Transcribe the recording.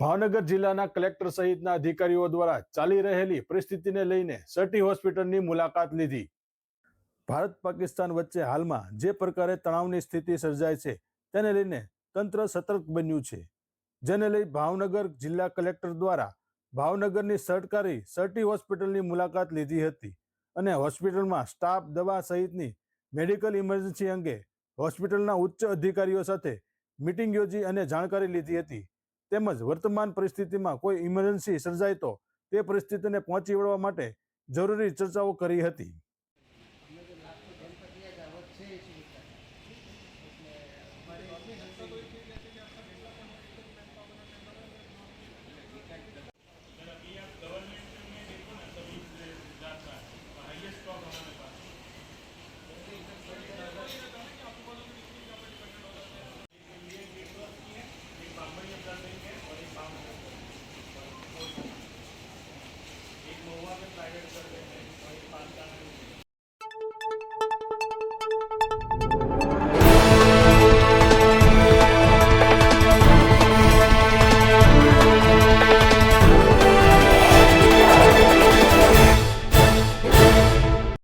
ભાવનગર જિલ્લાના કલેક્ટર સહિતના અધિકારીઓ દ્વારા ચાલી રહેલી પરિસ્થિતિને લઈને સટી હોસ્પિટલની મુલાકાત લીધી. ભારત પાકિસ્તાન વચ્ચે હાલમાં જે પ્રકારે તણાવની સ્થિતિ સર્જાય છે તેને લઈને તંત્ર સતર્ક બન્યું છે. જેને લઈ ભાવનગર જિલ્લા કલેક્ટર દ્વારા ભાવનગરની સરકારી સટી હોસ્પિટલની મુલાકાત લીધી હતી અને હોસ્પિટલમાં સ્ટાફ દવા સહિતની મેડિકલ ઇમરજન્સી અંગે હોસ્પિટલના ઉચ્ચ અધિકારીઓ સાથે મિટિંગ યોજી અને જાણકારી લીધી હતી. તેમજ વર્તમાન પરિસ્થિતિમાં કોઈ ઇમરજન્સી સર્જાય તો તે પરિસ્થિતિને પહોંચી વળવા માટે જરૂરી ચર્ચાઓ કરી હતી.